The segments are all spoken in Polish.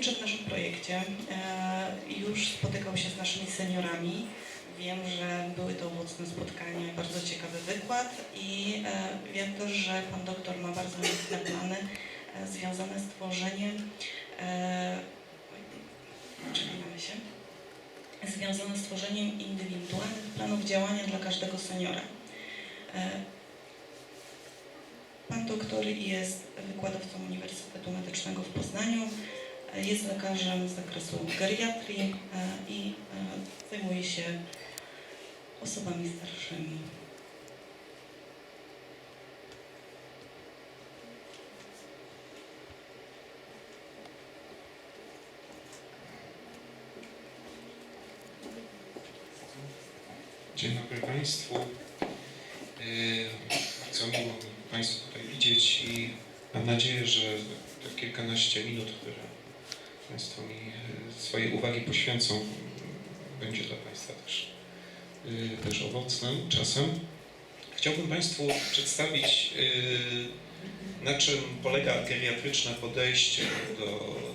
uczestniczy w naszym projekcie. E, Już spotykał się z naszymi seniorami. Wiem, że były to owocne spotkania, bardzo ciekawy wykład i e, wiem też, że pan doktor ma bardzo ambitne plany e, związane z tworzeniem przekonamy się, związane z tworzeniem indywidualnych planów działania dla każdego seniora. Pan doktor jest wykładowcą Uniwersytetu Medycznego w Poznaniu, jest lekarzem z zakresu geriatrii e, i e, zajmuje się osobami starszymi. Dzień dobry Państwu. Yy, Bardzo miło mi Państwa tutaj widzieć i mam nadzieję, że te kilkanaście minut, które Państwo mi yy, swojej uwagi poświęcą, będzie dla Państwa też, yy, też owocnym czasem. Chciałbym Państwu przedstawić, yy, na czym polega geriatryczne podejście do,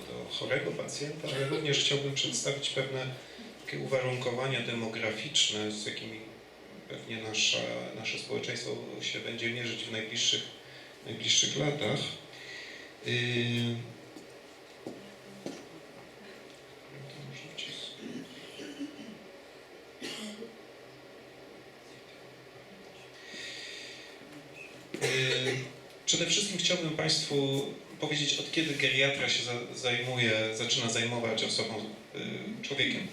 do chorego pacjenta, ale również chciałbym przedstawić pewne takie uwarunkowania demograficzne, z jakimi pewnie nasza, nasze społeczeństwo się będzie mierzyć w najbliższych, najbliższych latach. Yy... to może wcisnę. Yy, Przede wszystkim chciałbym Państwu powiedzieć, od kiedy geriatra się za, zajmuje, zaczyna zajmować osobą, y, człowiekiem.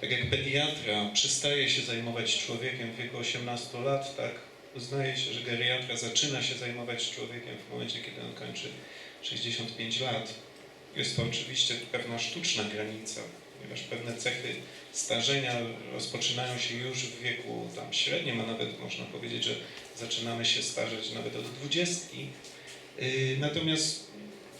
Tak jak pediatra przestaje się zajmować człowiekiem w wieku 18 lat, tak uznaje się, że geriatra zaczyna się zajmować człowiekiem w momencie, kiedy on kończy 65 lat. Jest to oczywiście pewna sztuczna granica, ponieważ pewne cechy starzenia rozpoczynają się już w wieku tam średnim, a nawet można powiedzieć, że zaczynamy się starzeć nawet od dwudziestki. Yy, Natomiast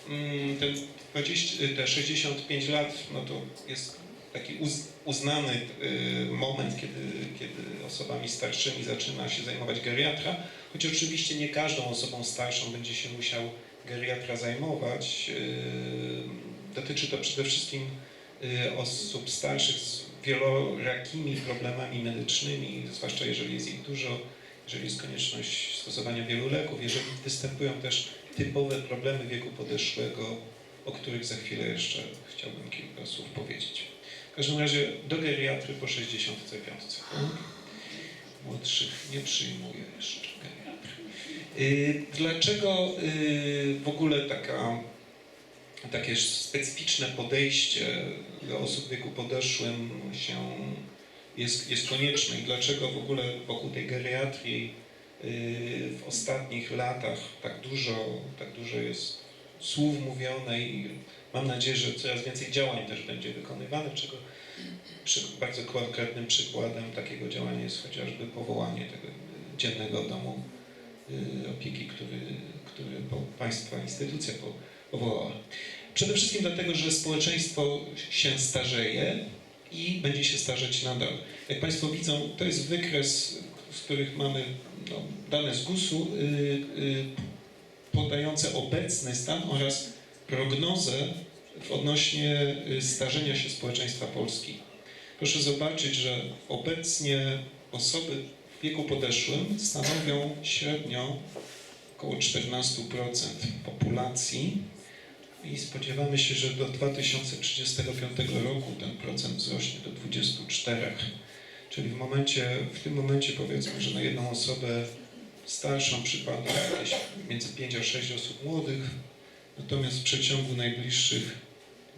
mm, ten 20, te 65 lat, no to jest taki uz, uznany y, moment, kiedy, kiedy osobami starszymi zaczyna się zajmować geriatra, choć oczywiście nie każdą osobą starszą będzie się musiał geriatra zajmować. Y, Dotyczy to przede wszystkim y, osób starszych z wielorakimi problemami medycznymi, zwłaszcza jeżeli jest ich dużo, jeżeli jest konieczność stosowania wielu leków, jeżeli występują też typowe problemy wieku podeszłego, o których za chwilę jeszcze chciałbym kilka słów powiedzieć. W każdym razie do geriatry po 65. Młodszych nie przyjmuję jeszcze geriatry. Yy, Dlaczego yy, w ogóle taka, takie specyficzne podejście do osób w wieku podeszłym się jest, jest konieczne i dlaczego w ogóle wokół tej geriatrii yy, w ostatnich latach tak dużo, tak dużo jest słów mówione i mam nadzieję, że coraz więcej działań też będzie wykonywane, czego przy, bardzo konkretnym przykładem takiego działania jest chociażby powołanie tego dziennego domu y, opieki, który, który państwa instytucja po, powołała. Przede wszystkim dlatego, że społeczeństwo się starzeje i będzie się starzeć nadal. Jak Państwo widzą, to jest wykres, z których mamy no, dane z GUS-u y, y, podające obecny stan oraz prognozę w odnośnie y, starzenia się społeczeństwa Polski. Proszę zobaczyć, że obecnie osoby w wieku podeszłym stanowią średnio około 14% populacji i spodziewamy się, że do 2035 roku ten procent wzrośnie do 24. Czyli w momencie, w tym momencie powiedzmy, że na jedną osobę starszą przypada jakieś między 5 a 6 osób młodych, natomiast w przeciągu najbliższych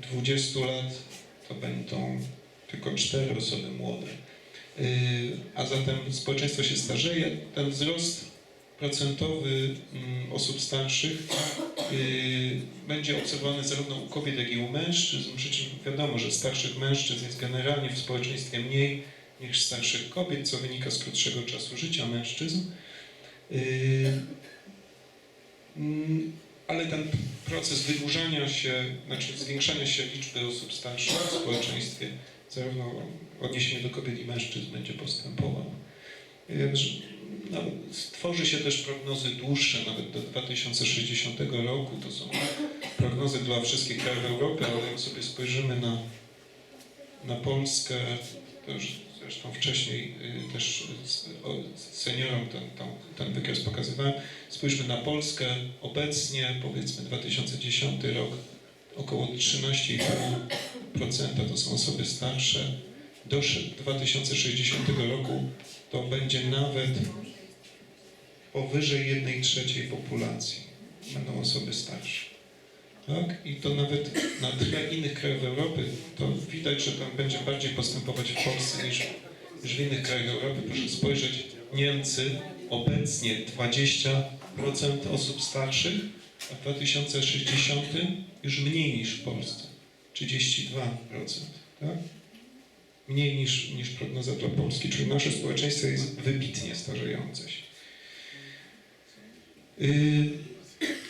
20 lat to będą tylko 4 osoby młode. Yy, A zatem społeczeństwo się starzeje. Ten wzrost procentowy mm, osób starszych yy, będzie obserwowany zarówno u kobiet, jak i u mężczyzn. Przy czym wiadomo, że starszych mężczyzn jest generalnie w społeczeństwie mniej niż starszych kobiet, co wynika z krótszego czasu życia mężczyzn. Yy, mm, Ale ten proces wydłużania się, znaczy zwiększania się liczby osób starszych w społeczeństwie, zarówno w odniesieniu do kobiet i mężczyzn, będzie postępował. No, stworzy się też prognozy dłuższe, nawet do 2060 roku. To są prognozy dla wszystkich krajów Europy, ale jak sobie spojrzymy na, na Polskę, to już zresztą wcześniej y, też seniorom ten, ten, ten wykres pokazywałem, spójrzmy na Polskę, obecnie powiedzmy 2010 rok, około 13,5% to są osoby starsze, do sze- 2060 roku to będzie nawet powyżej 1 trzeciej populacji będą osoby starsze. Tak? I to nawet na tle innych krajów Europy, to widać, że tam będzie bardziej postępować w Polsce niż, niż w innych krajach Europy. Proszę spojrzeć, Niemcy obecnie 20% osób starszych, a w 2060 już mniej niż w Polsce. 32%. Tak? Mniej niż, niż prognoza dla Polski, czyli nasze społeczeństwo jest wybitnie starzejące się. Yy,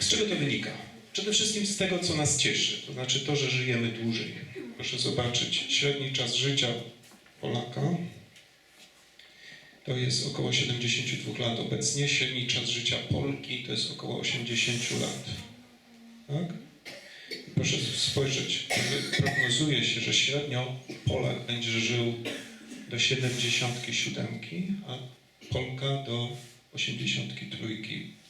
Z czego to wynika? Przede wszystkim z tego, co nas cieszy, to znaczy to, że żyjemy dłużej. Proszę zobaczyć, średni czas życia Polaka to jest około 72 lat obecnie, średni czas życia Polki to jest około 80 lat. Tak? Proszę spojrzeć, prognozuje się, że średnio Polak będzie żył do 77, a Polka do 83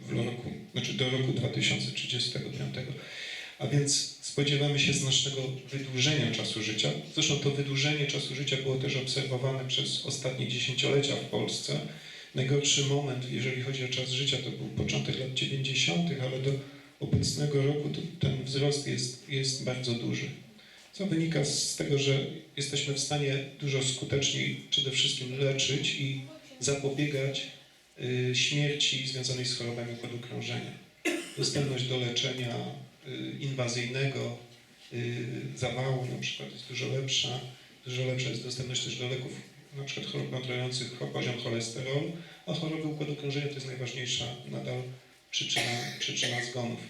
w roku, znaczy do roku 2035. A więc spodziewamy się znacznego wydłużenia czasu życia. Zresztą to wydłużenie czasu życia było też obserwowane przez ostatnie dziesięciolecia w Polsce. Najgorszy moment, jeżeli chodzi o czas życia, to był początek lat 90., ale do obecnego roku ten wzrost jest, jest bardzo duży. Co wynika z tego, że jesteśmy w stanie dużo skuteczniej przede wszystkim leczyć i zapobiegać śmierci związanej z chorobami układu krążenia. Dostępność do leczenia y, inwazyjnego, y, zawału na przykład jest dużo lepsza. Dużo lepsza jest dostępność też do leków, na przykład chorób kontrolujących poziom cholesterolu, a choroby układu krążenia to jest najważniejsza nadal przyczyna, przyczyna zgonów.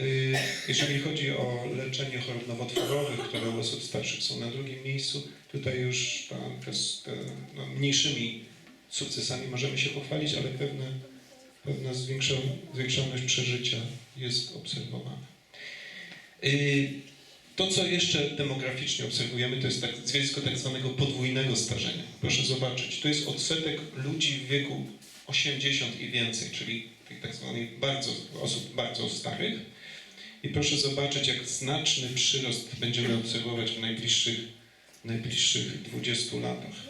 Y, Jeżeli chodzi o leczenie chorób nowotworowych, które u osób starszych są na drugim miejscu, tutaj już ta, no, mniejszymi sukcesami możemy się pochwalić, ale pewne, pewna zwiększona, zwiększoność przeżycia jest obserwowana. Y, To, co jeszcze demograficznie obserwujemy, to jest tak, zjawisko tak zwanego podwójnego starzenia. Proszę zobaczyć, to jest odsetek ludzi w wieku 80 i więcej, czyli tych tak zwanych bardzo, osób bardzo starych. I proszę zobaczyć, jak znaczny przyrost będziemy obserwować w najbliższych, najbliższych 20 latach.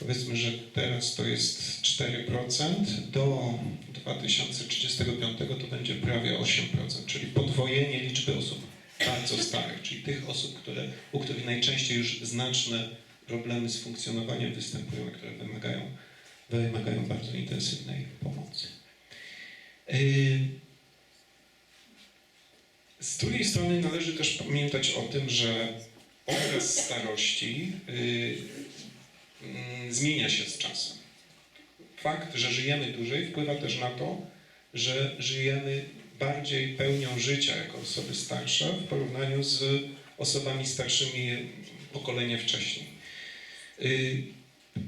Powiedzmy, że teraz to jest 4%, do 2035 to będzie prawie 8%, czyli podwojenie liczby osób bardzo starych, czyli tych osób, które, u których najczęściej już znaczne problemy z funkcjonowaniem występują, które wymagają, wymagają bardzo intensywnej pomocy. Yy, Z drugiej strony należy też pamiętać o tym, że okres starości yy, zmienia się z czasem. Fakt, że żyjemy dłużej, wpływa też na to, że żyjemy bardziej pełnią życia jako osoby starsze w porównaniu z osobami starszymi pokolenie wcześniej. Y,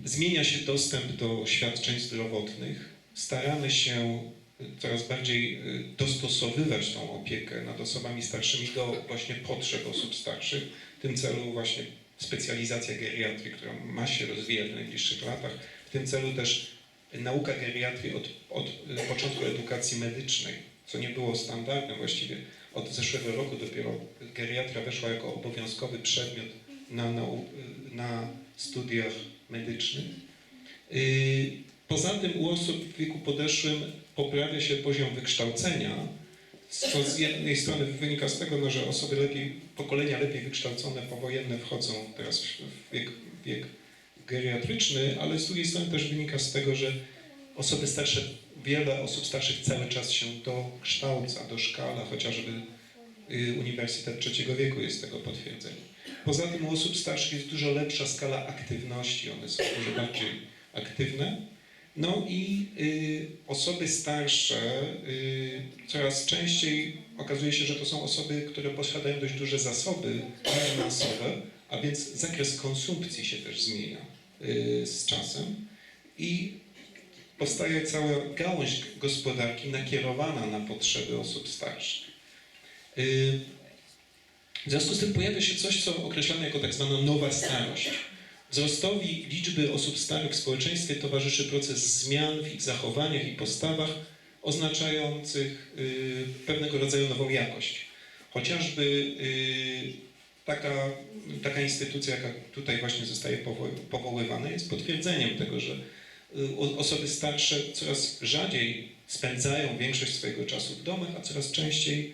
Zmienia się dostęp do świadczeń zdrowotnych. Staramy się coraz bardziej y, dostosowywać tą opiekę nad osobami starszymi do właśnie potrzeb osób starszych. W tym celu właśnie specjalizacja geriatrii, która ma się rozwijać w najbliższych latach. W tym celu też nauka geriatrii od, od y, początku edukacji medycznej, co nie było standardem właściwie. Od zeszłego roku dopiero geriatria weszła jako obowiązkowy przedmiot na, nau- y, na studiach medycznych. Y, Poza tym u osób w wieku podeszłym poprawia się poziom wykształcenia, co z jednej strony wynika z tego, no, że osoby lepiej, pokolenia lepiej wykształcone, powojenne wchodzą teraz w wiek, wiek geriatryczny, ale z drugiej strony też wynika z tego, że osoby starsze, wiele osób starszych cały czas się dokształca, doszkala, chociażby y, Uniwersytet Trzeciego Wieku jest tego potwierdzeniem. Poza tym u osób starszych jest dużo lepsza skala aktywności, one są dużo bardziej aktywne. No i y, osoby starsze y, coraz częściej okazuje się, że to są osoby, które posiadają dość duże zasoby finansowe, a więc zakres konsumpcji się też zmienia y, z czasem i powstaje cała gałąź gospodarki nakierowana na potrzeby osób starszych. Y, W związku z tym pojawia się coś, co określamy jako tak zwana nowa starość. Wzrostowi liczby osób starych w społeczeństwie towarzyszy proces zmian w ich zachowaniach i postawach, oznaczających y, pewnego rodzaju nową jakość. Chociażby y, taka, taka instytucja, jaka tutaj właśnie zostaje powo- powoływana, jest potwierdzeniem tego, że y, osoby starsze coraz rzadziej spędzają większość swojego czasu w domach, a coraz częściej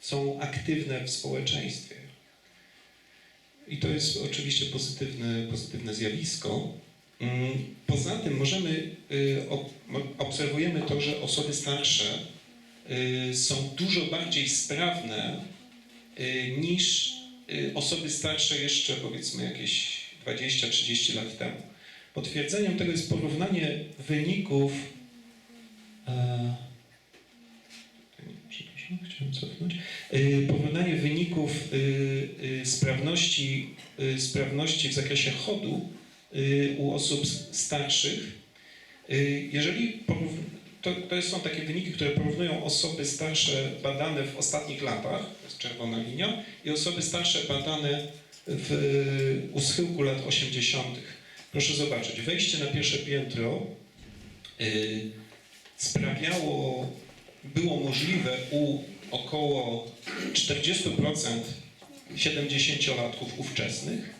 są aktywne w społeczeństwie. I to jest oczywiście pozytywne, pozytywne zjawisko. Mm, Poza tym możemy, y, obserwujemy to, że osoby starsze y, są dużo bardziej sprawne y, niż osoby starsze jeszcze powiedzmy jakieś 20-30 lat temu. Potwierdzeniem tego jest porównanie wyników. Chciałem cofnąć. Y, Porównanie wyników y, y, sprawności, sprawności w zakresie chodu u osób starszych. Jeżeli to, to są takie wyniki, które porównują osoby starsze badane w ostatnich latach, to jest czerwona linia, i osoby starsze badane w, u schyłku lat 80. Proszę zobaczyć, wejście na pierwsze piętro sprawiało, było możliwe u około 40% 70-latków ówczesnych,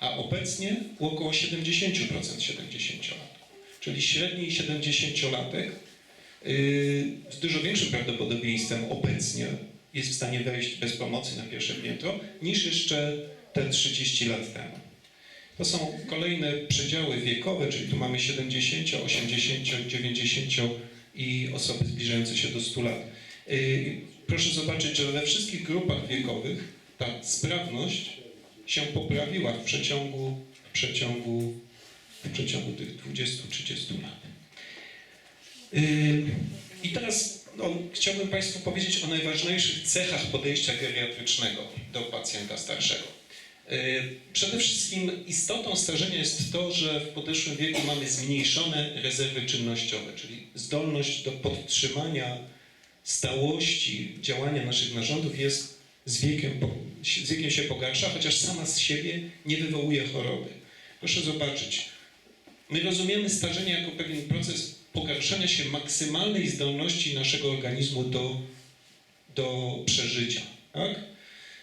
a obecnie u około 70% 70-latków. Czyli średni 70-latek yy, z dużo większym prawdopodobieństwem obecnie jest w stanie wejść bez pomocy na pierwsze piętro niż jeszcze te 30 lat temu. To są kolejne przedziały wiekowe, czyli tu mamy 70, 80, 90 i osoby zbliżające się do 100 lat. Yy, Proszę zobaczyć, że we wszystkich grupach wiekowych ta sprawność się poprawiła w przeciągu, w przeciągu, w przeciągu tych 20-30 lat. Yy, I teraz no, chciałbym Państwu powiedzieć o najważniejszych cechach podejścia geriatrycznego do pacjenta starszego. Yy, Przede wszystkim istotą starzenia jest to, że w podeszłym wieku mamy zmniejszone rezerwy czynnościowe, czyli zdolność do podtrzymania stałości działania naszych narządów jest z wiekiem, z wiekiem się pogarsza, chociaż sama z siebie nie wywołuje choroby. Proszę zobaczyć, my rozumiemy starzenie jako pewien proces pogarszania się maksymalnej zdolności naszego organizmu do, do przeżycia. Tak?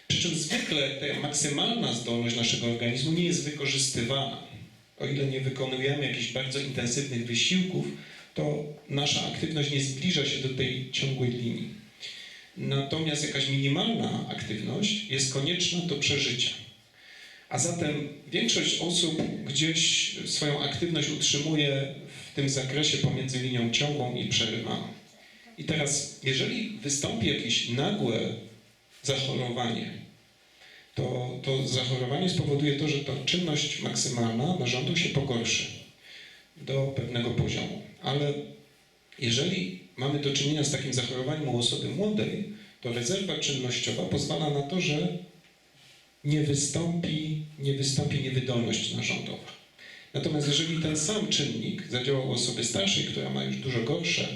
Przy czym zwykle ta maksymalna zdolność naszego organizmu nie jest wykorzystywana. O ile nie wykonujemy jakichś bardzo intensywnych wysiłków, to nasza aktywność nie zbliża się do tej ciągłej linii. Natomiast jakaś minimalna aktywność jest konieczna do przeżycia. A zatem większość osób gdzieś swoją aktywność utrzymuje w tym zakresie pomiędzy linią ciągłą i przerywaną. I teraz, jeżeli wystąpi jakieś nagłe zachorowanie, to, to zachorowanie spowoduje to, że ta czynność maksymalna narządu się pogorszy do pewnego poziomu. Ale jeżeli mamy do czynienia z takim zachorowaniem u osoby młodej, to rezerwa czynnościowa pozwala na to, że nie wystąpi, nie wystąpi niewydolność narządowa. Natomiast jeżeli ten sam czynnik zadziała u osoby starszej, która ma już dużo gorsze,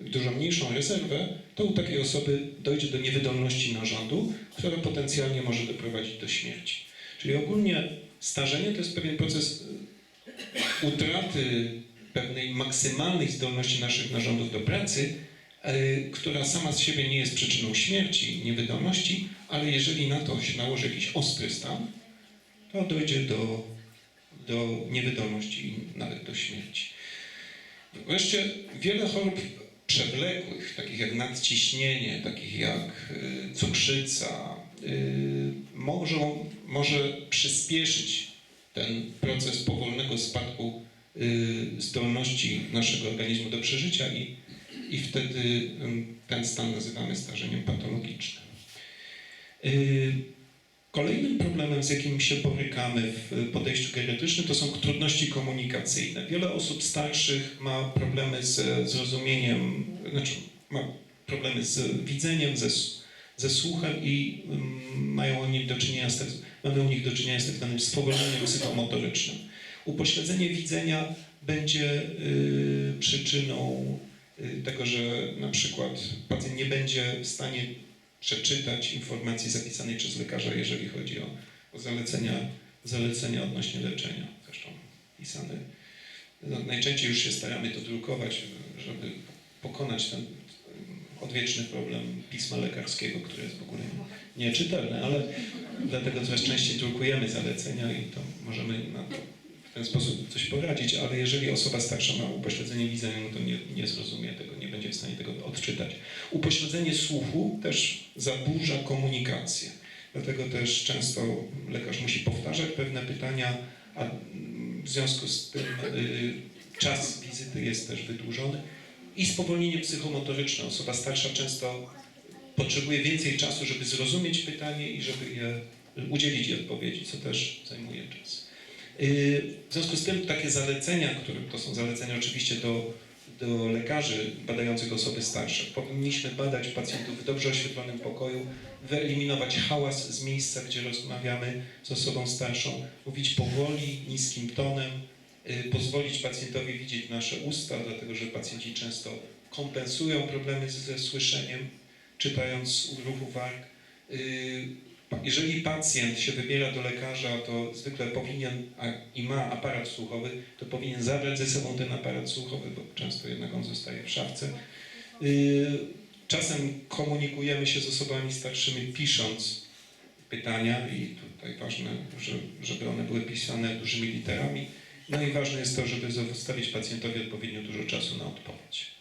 dużo mniejszą rezerwę, to u takiej osoby dojdzie do niewydolności narządu, która potencjalnie może doprowadzić do śmierci. Czyli ogólnie starzenie to jest pewien proces y, utraty pewnej maksymalnej zdolności naszych narządów do pracy, y, która sama z siebie nie jest przyczyną śmierci, niewydolności, ale jeżeli na to się nałoży jakiś ostry stan, to dojdzie do, do niewydolności i nawet do śmierci. Wreszcie wiele chorób przewlekłych, takich jak nadciśnienie, takich jak y, cukrzyca, y, możą, może przyspieszyć ten proces powolnego spadku zdolności naszego organizmu do przeżycia i, i wtedy y, ten stan nazywamy starzeniem patologicznym. Y, Kolejnym problemem, z jakim się borykamy w podejściu geriatrycznym, to są trudności komunikacyjne. Wiele osób starszych ma problemy ze zrozumieniem, znaczy ma problemy z widzeniem, ze, ze słuchem i mają oni do czynienia z tak, mamy u nich do czynienia z tak zwanym spowolnieniem psychomotorycznym. Upośledzenie widzenia będzie y, przyczyną y, tego, że na przykład pacjent nie będzie w stanie przeczytać informacji zapisanej przez lekarza, jeżeli chodzi o, o zalecenia, zalecenia odnośnie leczenia. Zresztą pisane. No, najczęściej już się staramy to drukować, żeby pokonać ten odwieczny problem pisma lekarskiego, które jest w ogóle nieczytelne, ale dlatego coraz częściej drukujemy zalecenia i to możemy na to ten sposób coś poradzić, ale jeżeli osoba starsza ma upośledzenie widzenia, no to nie, nie zrozumie tego, nie będzie w stanie tego odczytać. Upośledzenie słuchu też zaburza komunikację. Dlatego też często lekarz musi powtarzać pewne pytania, a w związku z tym y, czas wizyty jest też wydłużony. I spowolnienie psychomotoryczne. Osoba starsza często potrzebuje więcej czasu, żeby zrozumieć pytanie i żeby je udzielić odpowiedzi, co też zajmuje czas. Yy, W związku z tym takie zalecenia, które to są zalecenia oczywiście do, do lekarzy badających osoby starsze. Powinniśmy badać pacjentów w dobrze oświetlonym pokoju, wyeliminować hałas z miejsca, gdzie rozmawiamy z osobą starszą, mówić powoli, niskim tonem, yy, pozwolić pacjentowi widzieć nasze usta, dlatego że pacjenci często kompensują problemy ze słyszeniem, czytając ruchu warg. Jeżeli pacjent się wybiera do lekarza, to zwykle powinien a, i ma aparat słuchowy, to powinien zabrać ze sobą ten aparat słuchowy, bo często jednak on zostaje w szafce. Yy, Czasem komunikujemy się z osobami starszymi pisząc pytania i tutaj ważne, że- żeby one były pisane dużymi literami. No i ważne jest to, żeby zostawić pacjentowi odpowiednio dużo czasu na odpowiedź.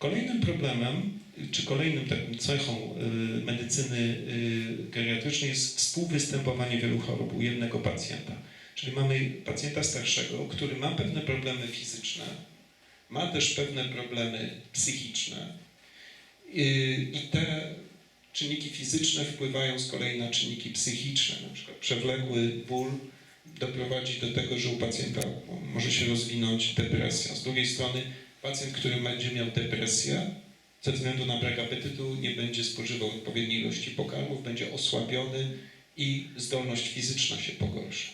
Kolejnym problemem, czy kolejnym taką cechą y, medycyny y, geriatrycznej jest współwystępowanie wielu chorób u jednego pacjenta. Czyli mamy pacjenta starszego, który ma pewne problemy fizyczne, ma też pewne problemy psychiczne y, i te czynniki fizyczne wpływają z kolei na czynniki psychiczne, na przykład przewlekły ból doprowadzi do tego, że u pacjenta może się rozwinąć depresja. Z drugiej strony pacjent, który będzie miał depresję, ze względu na brak apetytu nie będzie spożywał odpowiedniej ilości pokarmów, będzie osłabiony i zdolność fizyczna się pogorszy.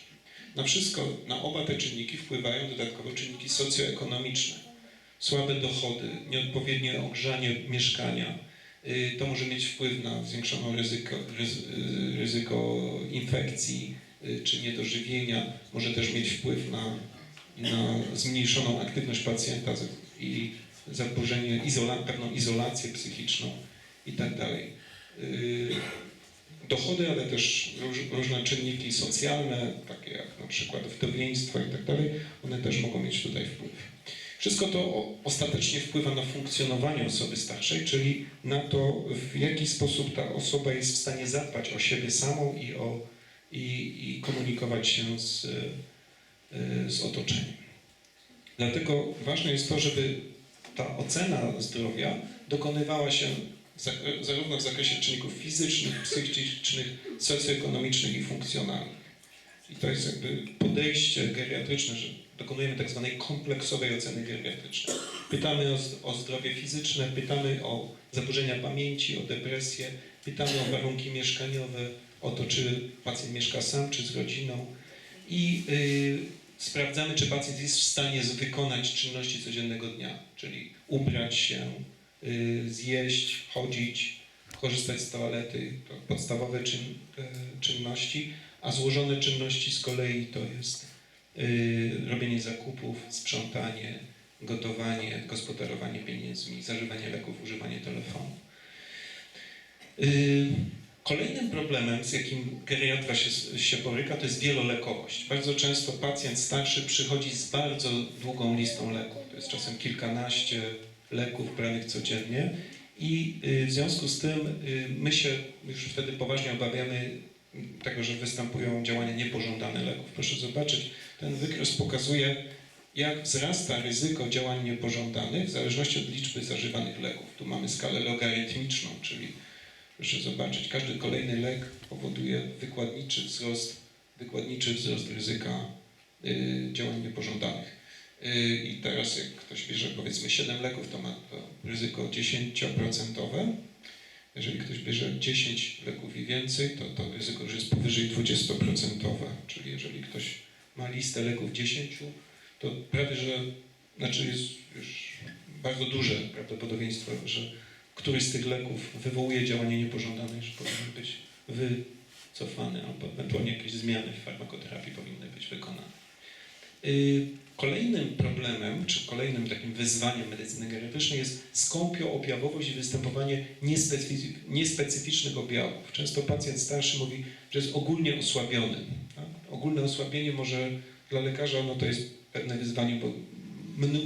Na wszystko, na oba te czynniki wpływają dodatkowo czynniki socjoekonomiczne. Słabe dochody, nieodpowiednie ogrzanie mieszkania. Y, To może mieć wpływ na zwiększoną ryzyko, ryzy- y, ryzyko infekcji y, czy niedożywienia. Może też mieć wpływ na, na zmniejszoną aktywność pacjenta i zaburzenie, izola, pewną izolację psychiczną i tak dalej. Yy, Dochody, ale też róż, różne czynniki socjalne, takie jak na przykład wdowieństwo i tak dalej, one też mogą mieć tutaj wpływ. Wszystko to ostatecznie wpływa na funkcjonowanie osoby starszej, czyli na to, w jaki sposób ta osoba jest w stanie zadbać o siebie samą i, o, i, i komunikować się z, y, z otoczeniem. Dlatego ważne jest to, żeby ta ocena zdrowia dokonywała się zarówno w zakresie czynników fizycznych, psychicznych, socjoekonomicznych i funkcjonalnych. I to jest jakby podejście geriatryczne, że dokonujemy tak zwanej kompleksowej oceny geriatrycznej. Pytamy o, o zdrowie fizyczne, pytamy o zaburzenia pamięci, o depresję, pytamy o warunki mieszkaniowe, o to, czy pacjent mieszka sam, czy z rodziną i y, sprawdzamy, czy pacjent jest w stanie wykonać czynności codziennego dnia, czyli ubrać się, y, zjeść, chodzić, korzystać z toalety, to podstawowe czyn, y, czynności, a złożone czynności z kolei to jest y, robienie zakupów, sprzątanie, gotowanie, gospodarowanie pieniędzmi, zażywanie leków, używanie telefonu. Kolejnym problemem, z jakim geriatra się, się boryka, to jest wielolekowość. Bardzo często pacjent starszy przychodzi z bardzo długą listą leków. To jest czasem kilkanaście leków branych codziennie i y, w związku z tym y, my się już wtedy poważnie obawiamy tego, że występują działania niepożądane leków. Proszę zobaczyć, ten wykres pokazuje, jak wzrasta ryzyko działań niepożądanych w zależności od liczby zażywanych leków. Tu mamy skalę logarytmiczną, czyli Proszę zobaczyć, każdy kolejny lek powoduje wykładniczy wzrost, wykładniczy wzrost ryzyka y, działań niepożądanych. Y, I teraz jak ktoś bierze powiedzmy 7 leków, to ma to ryzyko 10%. Jeżeli ktoś bierze 10 leków i więcej, to to ryzyko już jest powyżej 20%. Czyli jeżeli ktoś ma listę leków 10, to prawie że, znaczy jest już bardzo duże prawdopodobieństwo, że któryś z tych leków wywołuje działanie niepożądane, że powinien być wycofany albo ewentualnie jakieś zmiany w farmakoterapii powinny być wykonane. Y, Kolejnym problemem, czy kolejnym takim wyzwaniem medycyny geriatrycznej jest skąpioobjawowość i występowanie niespecyfi- niespecyficznych objawów. Często pacjent starszy mówi, że jest ogólnie osłabiony. Tak? Ogólne osłabienie może dla lekarza no to jest pewne wyzwanie, bo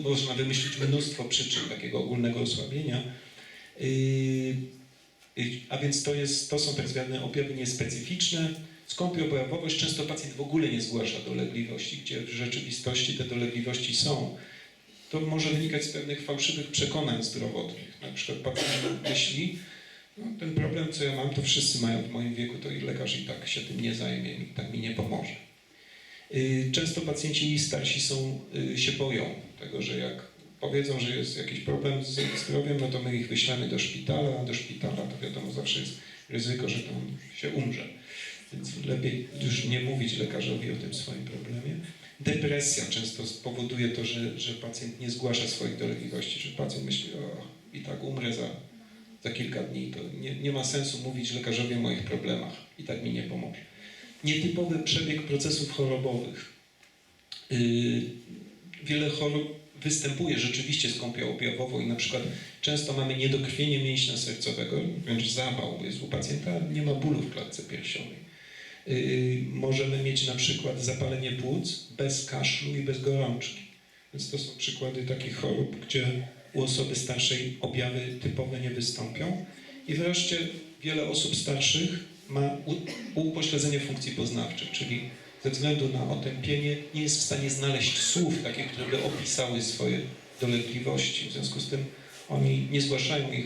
można wymyślić mnóstwo przyczyn takiego ogólnego osłabienia. A więc to, jest, to są tak zwane objawy niespecyficzne. Skąpioobjawowość często pacjent w ogóle nie zgłasza dolegliwości, gdzie w rzeczywistości te dolegliwości są. To może wynikać z pewnych fałszywych przekonań zdrowotnych. Na przykład pacjent myśli, no, ten problem, co ja mam, to wszyscy mają w moim wieku, to i lekarz i tak się tym nie zajmie, i tak mi nie pomoże. Y, Często pacjenci starsi są, y, się boją tego, że jak powiedzą, że jest jakiś problem z ich zdrowiem, no to my ich wyślemy do szpitala, a do szpitala to wiadomo zawsze jest ryzyko, że tam się umrze. Więc lepiej już nie mówić lekarzowi o tym swoim problemie. Depresja często spowoduje to, że, że pacjent nie zgłasza swoich dolegliwości, że pacjent myśli, o i tak umrę za, za kilka dni, to nie, nie ma sensu mówić lekarzowi o moich problemach i tak mi nie pomoże. Nietypowy przebieg procesów chorobowych. Yy, wiele chorób występuje rzeczywiście skąpioobjawowo i na przykład często mamy niedokrwienie mięśnia sercowego, wręcz zawał jest u pacjenta, nie ma bólu w klatce piersiowej. Yy, możemy mieć na przykład zapalenie płuc bez kaszlu i bez gorączki. Więc to są przykłady takich chorób, gdzie u osoby starszej objawy typowe nie wystąpią. I wreszcie wiele osób starszych ma upośledzenie funkcji poznawczych, czyli ze względu na otępienie nie jest w stanie znaleźć słów takich, które by opisały swoje dolegliwości. W związku z tym oni nie zgłaszają ich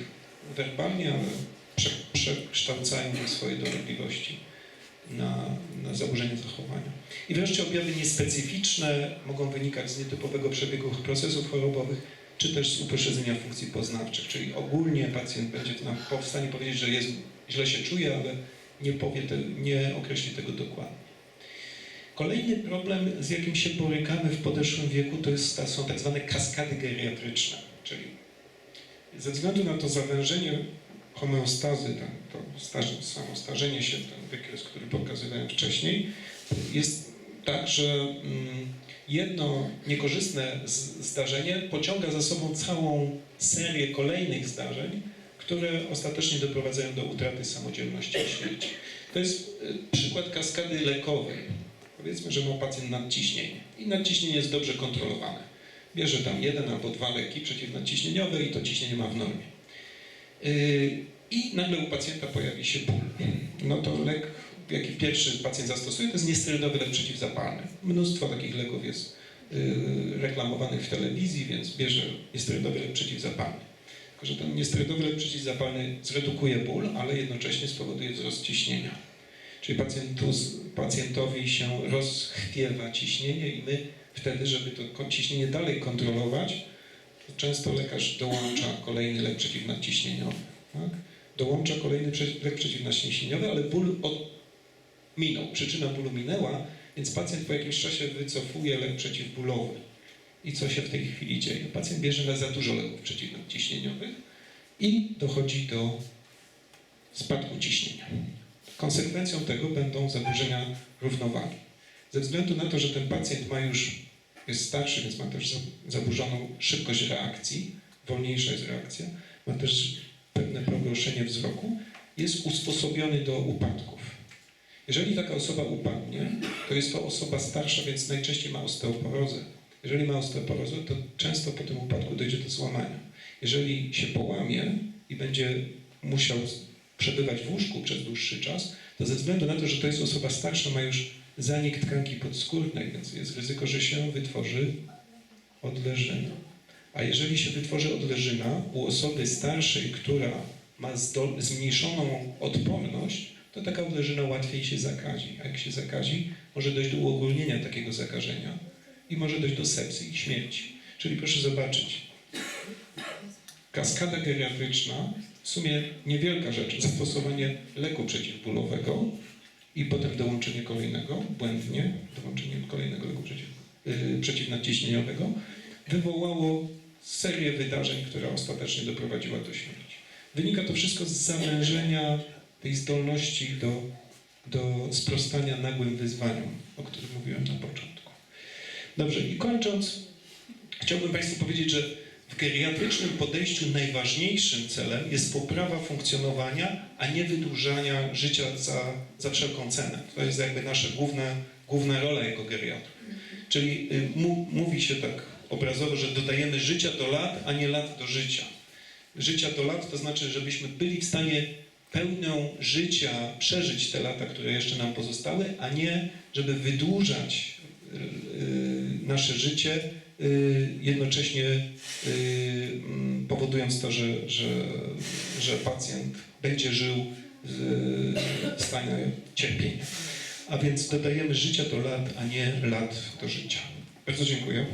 werbalnie, ale prze, przekształcają swoje dolegliwości na, na zaburzenie zachowania. I wreszcie objawy niespecyficzne mogą wynikać z nietypowego przebiegu procesów chorobowych, czy też z upośledzenia funkcji poznawczych, czyli ogólnie pacjent będzie w stanie powiedzieć, że jest, źle się czuje, ale nie powie, te, nie określi tego dokładnie. Kolejny problem, z jakim się borykamy w podeszłym wieku, to jest, są tak zwane kaskady geriatryczne, czyli ze względu na to zawężenie homeostazy, ten, to starze, samo starzenie się, ten wykres, który pokazywałem wcześniej, jest tak, że mm, jedno niekorzystne zdarzenie pociąga za sobą całą serię kolejnych zdarzeń, które ostatecznie doprowadzają do utraty samodzielności i śmierci. To jest y, przykład kaskady lekowej. Powiedzmy, że ma pacjent nadciśnienie i nadciśnienie jest dobrze kontrolowane. Bierze tam jeden albo dwa leki przeciwnadciśnieniowe i to ciśnienie ma w normie. Yy, I nagle u pacjenta pojawi się ból. No to lek, jaki pierwszy pacjent zastosuje, to jest niesterydowy lek przeciwzapalny. Mnóstwo takich leków jest yy, reklamowanych w telewizji, więc bierze niesterydowy lek przeciwzapalny. Tylko, że ten niesterydowy lek przeciwzapalny zredukuje ból, ale jednocześnie spowoduje wzrost ciśnienia. Czyli pacjentu, pacjentowi się rozchwiewa ciśnienie i my wtedy, żeby to ciśnienie dalej kontrolować, to często lekarz dołącza kolejny lek przeciwnadciśnieniowy. Tak? Dołącza kolejny lek przeciwnadciśnieniowy, ale ból od... minął. Przyczyna bólu minęła, więc pacjent po jakimś czasie wycofuje lek przeciwbólowy. I co się w tej chwili dzieje? Pacjent bierze na za dużo leków przeciwnadciśnieniowych i dochodzi do spadku ciśnienia. Konsekwencją tego będą zaburzenia równowagi. Ze względu na to, że ten pacjent ma już, jest starszy, więc ma też za- zaburzoną szybkość reakcji, wolniejsza jest reakcja, ma też pewne pogorszenie wzroku, jest usposobiony do upadków. Jeżeli taka osoba upadnie, to jest to osoba starsza, więc najczęściej ma osteoporozę. Jeżeli ma osteoporozę, to często po tym upadku dojdzie do złamania. Jeżeli się połamie i będzie musiał przebywać w łóżku przez dłuższy czas, to ze względu na to, że to jest osoba starsza, ma już zanik tkanki podskórnej, więc jest ryzyko, że się wytworzy odleżyna. A jeżeli się wytworzy odleżyna u osoby starszej, która ma zmniejszoną odporność, to taka odleżyna łatwiej się zakazi. A jak się zakazi, może dojść do uogólnienia takiego zakażenia i może dojść do sepsy i śmierci. Czyli proszę zobaczyć, kaskada geriatryczna, w sumie niewielka rzecz, zastosowanie leku przeciwbólowego i potem dołączenie kolejnego, błędnie, dołączenie kolejnego leku przeciw, yy, przeciwnadciśnieniowego, wywołało serię wydarzeń, która ostatecznie doprowadziła do śmierci. Wynika to wszystko z zawężenia tej zdolności do, do sprostania nagłym wyzwaniom, o których mówiłem na początku. Dobrze, i kończąc, chciałbym Państwu powiedzieć, że w geriatrycznym podejściu najważniejszym celem jest poprawa funkcjonowania, a nie wydłużania życia za, za wszelką cenę. To jest jakby nasza główna, główna rola jako geriatrów. Czyli y, mówi się tak obrazowo, że dodajemy życia do lat, a nie lat do życia. Życia do lat to znaczy, żebyśmy byli w stanie pełnią życia przeżyć te lata, które jeszcze nam pozostały, a nie żeby wydłużać y, y, nasze życie, jednocześnie y, mm, powodując to, że, że, że pacjent będzie żył w stanie cierpienia. A więc dodajemy życia do lat, a nie lat do życia. Bardzo dziękuję.